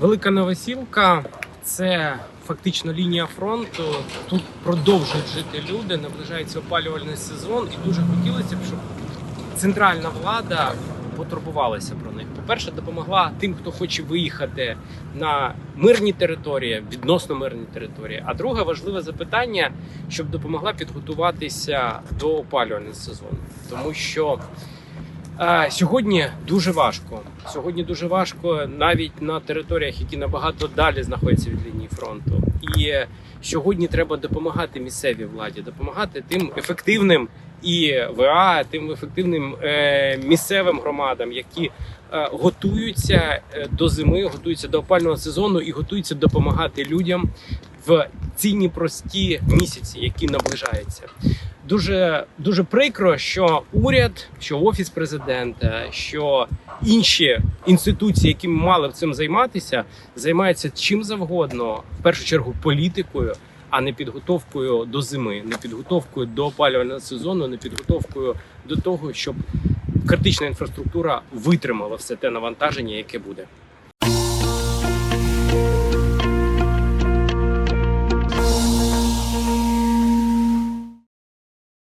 Велика Новосілка це фактично лінія фронту. Тут продовжують жити люди, наближається опалювальний сезон, і дуже хотілося б, щоб центральна влада потурбувалася про них. По-перше, допомогла тим, хто хоче виїхати на мирні території, відносно мирні території. А друге важливе запитання, щоб допомогла підготуватися до опалювального сезону, тому що. Сьогодні дуже важко. Сьогодні дуже важко навіть на територіях, які набагато далі знаходяться від лінії фронту. І е, сьогодні треба допомагати місцевій владі, допомагати тим ефективним і ВА, тим ефективним е, місцевим громадам, які е, готуються е, до зими, готуються до опального сезону і готуються допомагати людям в ці непрості місяці, які наближаються. Дуже дуже прикро, що уряд, що офіс президента, що інші інституції, які мали б цим займатися, займаються чим завгодно, в першу чергу політикою, а не підготовкою до зими, не підготовкою до опалювального сезону, не підготовкою до того, щоб критична інфраструктура витримала все те навантаження, яке буде.